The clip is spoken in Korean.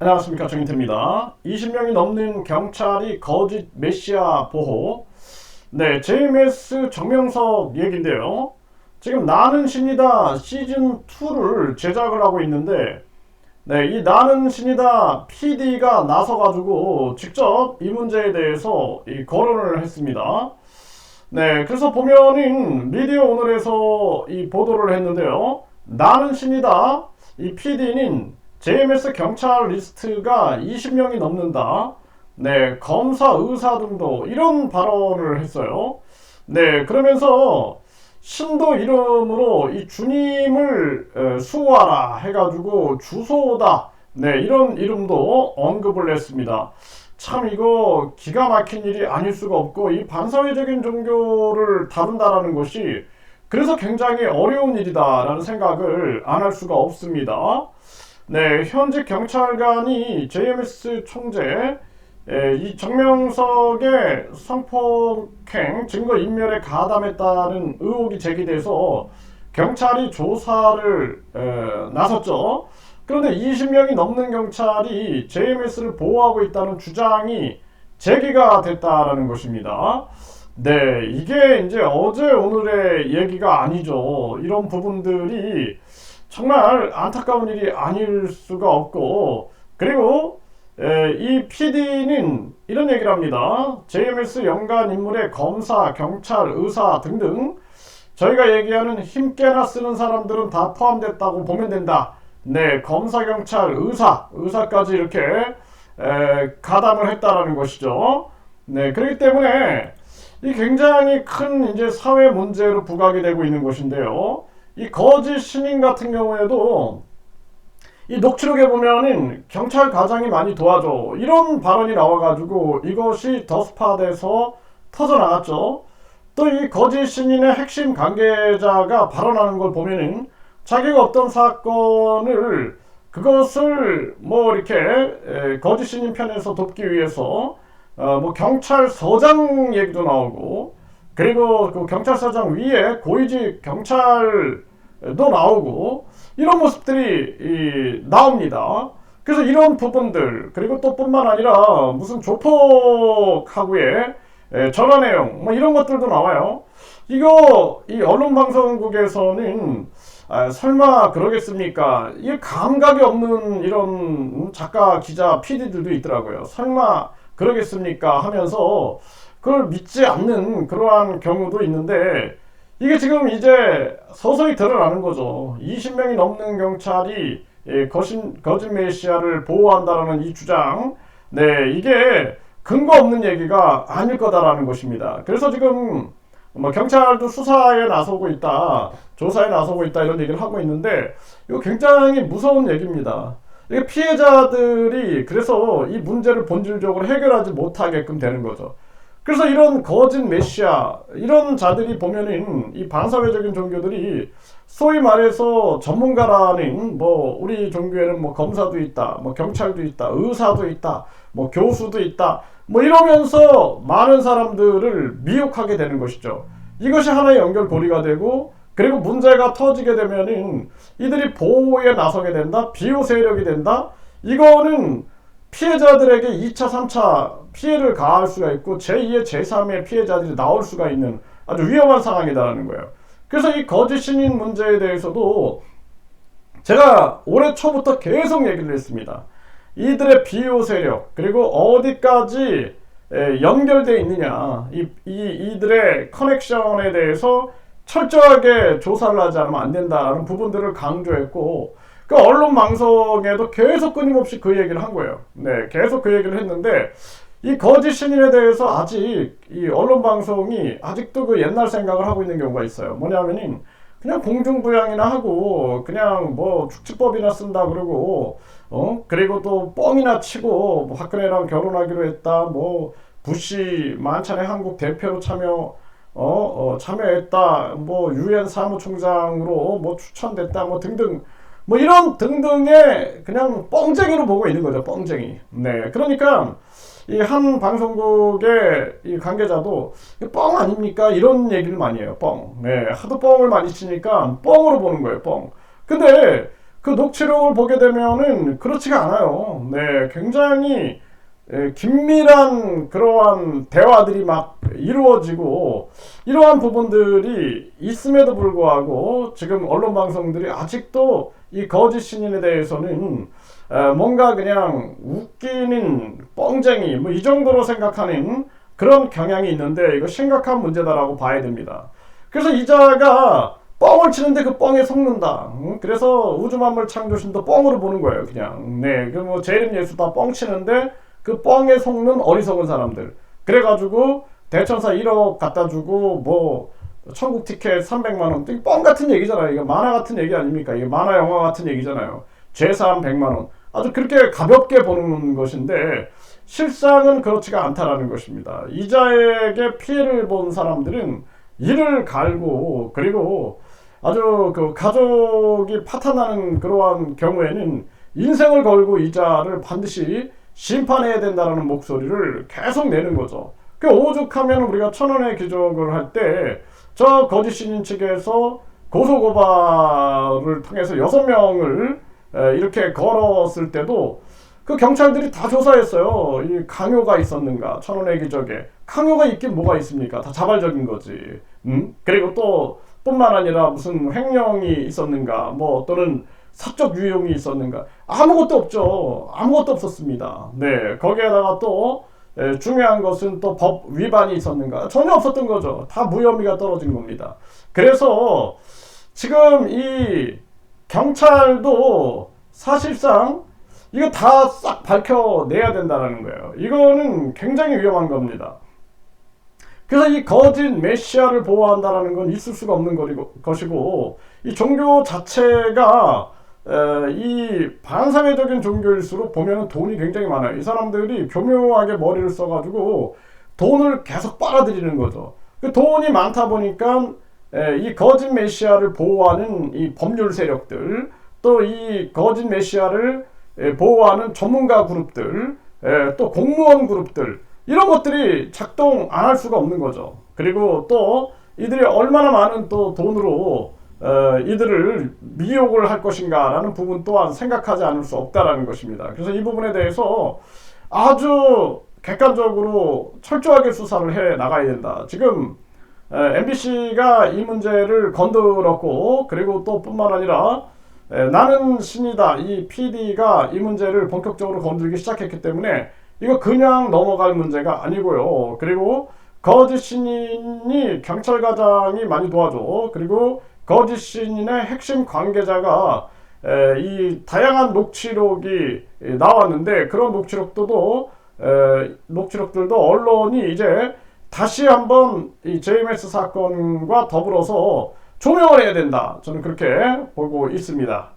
안녕하십니까 정인태입니다. 20명이 넘는 경찰이 거짓 메시아 보호 네 JMS 정명석 얘긴데요. 지금 나는 신이다 시즌 2를 제작을 하고 있는데 네, 이 나는 신이다 PD가 나서가지고 직접 이 문제에 대해서 이 거론을 했습니다. 네, 그래서 보면은 미디어 오늘에서 이 보도를 했는데요. 나는 신이다. 이 PD는 JMS 경찰 리스트가 20명이 넘는다. 네, 검사, 의사 등도 이런 발언을 했어요. 네, 그러면서 신도 이름으로 이 주님을 에, 수호하라 해가지고 주소다. 네, 이런 이름도 언급을 했습니다. 참 이거 기가 막힌 일이 아닐 수가 없고 이 반사회적인 종교를 다룬다라는 것이 그래서 굉장히 어려운 일이다라는 생각을 안 할 수가 없습니다. 네, 현직 경찰관이 JMS 총재 에, 이 정명석의 성폭행 증거 인멸에 가담했다는 의혹이 제기돼서 경찰이 조사를 에, 나섰죠. 그런데 20명이 넘는 경찰이 JMS를 보호하고 있다는 주장이 제기가 됐다라는 것입니다. 네, 이게 이제 어제 오늘의 얘기가 아니죠. 이런 부분들이 정말 안타까운 일이 아닐 수가 없고 그리고 에, 이 PD는 이런 얘기를 합니다. JMS 연관 인물의 검사, 경찰, 의사 등등 저희가 얘기하는 힘께나 쓰는 사람들은 다 포함됐다고 보면 된다. 네, 검사, 경찰, 의사, 의사까지 이렇게 에, 가담을 했다라는 것이죠. 네, 그렇기 때문에 이 굉장히 큰 이제 사회 문제로 부각이 되고 있는 것인데요. 이 거짓 신인 같은 경우에도 이 녹취록에 보면은 경찰 가장이 많이 도와줘 이런 발언이 나와가지고 이것이 더스팟에서 터져 나갔죠. 또 이 거짓 신인의 핵심 관계자가 발언하는 걸 보면은 자기가 어떤 사건을 그것을 뭐 이렇게 에, 거짓 신인 편에서 돕기 위해서 어, 뭐 경찰서장 얘기도 나오고 그리고 그 경찰서장 위에 고위직 경찰도 나오고 이런 모습들이 이, 나옵니다. 그래서 이런 부분들 그리고 또 뿐만 아니라 무슨 조폭하고의 에, 전화 내용 뭐 이런 것들도 나와요. 이거 이 언론 방송국에서는 아, 설마 그러겠습니까? 이 감각이 없는 이런 작가, 기자, PD들도 있더라고요. 설마 그러겠습니까? 하면서 그걸 믿지 않는 그러한 경우도 있는데 이게 지금 이제 서서히 드러나는 거죠. 20명이 넘는 경찰이 예, 거신, 거짓 메시아를 보호한다라는 이 주장, 네, 이게 근거 없는 얘기가 아닐 거다라는 것입니다. 그래서 지금 뭐 경찰도 수사에 나서고 있다, 조사에 나서고 있다 이런 얘기를 하고 있는데 이거 굉장히 무서운 얘기입니다. 피해자들이 그래서 이 문제를 본질적으로 해결하지 못하게끔 되는 거죠. 그래서 이런 거짓 메시아 이런 자들이 보면은 이 반사회적인 종교들이 소위 말해서 전문가라는 뭐 우리 종교에는 뭐 검사도 있다, 뭐 경찰도 있다, 의사도 있다, 뭐 교수도 있다, 뭐 이러면서 많은 사람들을 미혹하게 되는 것이죠. 이것이 하나의 연결고리가 되고 그리고 문제가 터지게 되면은 이들이 보호에 나서게 된다, 비호 세력이 된다. 이거는 피해자들에게 2차, 3차 피해를 가할 수가 있고 제2의 제3의 피해자들이 나올 수가 있는 아주 위험한 상황이다라는 거예요. 그래서 이 거짓 신인 문제에 대해서도 제가 올해 초부터 계속 얘기를 했습니다. 이들의 비호 세력 그리고 어디까지 연결되어 있느냐 이, 이 이들의 커넥션에 대해서 철저하게 조사를 하지 않으면 안 된다라는 부분들을 강조했고 그 언론 방송에도 계속 끊임없이 그 얘기를 한 거예요. 네, 계속 그 얘기를 했는데 이 거짓 신인에 대해서 아직 이 언론 방송이 아직도 그 옛날 생각을 하고 있는 경우가 있어요. 뭐냐면은 그냥 공중부양이나 하고 그냥 뭐 축지법이나 쓴다 그러고 어 그리고 또 뻥이나 치고 뭐 박근혜랑 결혼하기로 했다 뭐 부시 만찬의 한국 대표로 참여 어, 어 참여했다 뭐 유엔 사무총장으로 뭐 추천됐다 뭐 등등 뭐 이런 등등의 그냥 뻥쟁이로 보고 있는 거죠 뻥쟁이. 네 그러니까 이 한 방송국의 이 관계자도 뻥 아닙니까? 이런 얘기를 많이 해요 뻥. 네 하도 뻥을 많이 치니까 뻥으로 보는 거예요 뻥. 근데 그 녹취록을 보게 되면은 그렇지가 않아요. 네, 굉장히 에, 긴밀한 그러한 대화들이 막 이루어지고 이러한 부분들이 있음에도 불구하고 지금 언론 방송들이 아직도 이 거짓 신인에 대해서는 에, 뭔가 그냥 웃기는 뻥쟁이 뭐 이 정도로 생각하는 그런 경향이 있는데 이거 심각한 문제다라고 봐야 됩니다. 그래서 이자가 뻥을 치는데 그 뻥에 속는다. 응? 그래서 우주만물 창조신도 뻥으로 보는 거예요, 그냥. 네, 그뭐 재림 예수 다 뻥 치는데 그 뻥에 속는 어리석은 사람들. 그래가지고 대천사 1억 갖다 주고 뭐 천국 티켓 300만 원. 이뻥 같은 얘기잖아요. 이거 만화 같은 얘기 아닙니까? 이게 만화 영화 같은 얘기잖아요. 죄사함 100만 원. 아주 그렇게 가볍게 보는 것인데 실상은 그렇지가 않다라는 것입니다. 이자에게 피해를 본 사람들은 이를 갈고 그리고 아주 그 가족이 파탄나는 그러한 경우에는 인생을 걸고 이자를 반드시 심판해야 된다라는 목소리를 계속 내는 거죠. 그 오죽하면 우리가 천원의 기적을 할 때 저 거짓 신인 측에서 고소고발을 통해서 여섯 명을 이렇게 걸었을 때도 그 경찰들이 다 조사했어요. 이 강요가 있었는가? 천원의 기적에 강요가 있긴 뭐가 있습니까? 다 자발적인 거지. 음? 그리고 또 뿐만 아니라 무슨 횡령이 있었는가? 뭐 또는 사적 유용이 있었는가? 아무것도 없죠. 아무것도 없었습니다. 네, 거기에다가 또 에, 중요한 것은 또 법 위반이 있었는가? 전혀 없었던 거죠. 다 무혐의가 떨어진 겁니다. 그래서 지금 이 경찰도 사실상 이거 다 싹 밝혀내야 된다는 거예요. 이거는 굉장히 위험한 겁니다. 그래서 이 거짓 메시아를 보호한다라는 건 있을 수가 없는 것이고 이 종교 자체가 에, 이 반사회적인 종교일수록 보면은 돈이 굉장히 많아요. 이 사람들이 교묘하게 머리를 써가지고 돈을 계속 빨아들이는 거죠. 그 돈이 많다 보니까 에, 이 거짓 메시아를 보호하는 이 법률 세력들 또 이 거짓 메시아를 에, 보호하는 전문가 그룹들 에, 또 공무원 그룹들 이런 것들이 작동 안 할 수가 없는 거죠. 그리고 또 이들이 얼마나 많은 또 돈으로 어, 이들을 미혹을 할 것인가라는 부분 또한 생각하지 않을 수 없다라는 것입니다. 그래서 이 부분에 대해서 아주 객관적으로 철저하게 수사를 해 나가야 된다. 지금 MBC가 이 문제를 건드렸고 그리고 또 뿐만 아니라 에, 나는 신이다 이 PD가 이 문제를 본격적으로 건들기 시작했기 때문에 이거 그냥 넘어갈 문제가 아니고요. 그리고 거짓 신인이 경찰과장이 많이 도와줘. 그리고 거짓 신인의 핵심 관계자가 에, 이 다양한 녹취록이 나왔는데 그런 녹취록도 에, 녹취록들도 언론이 이제 다시 한번 이 JMS 사건과 더불어서 조명을 해야 된다. 저는 그렇게 보고 있습니다.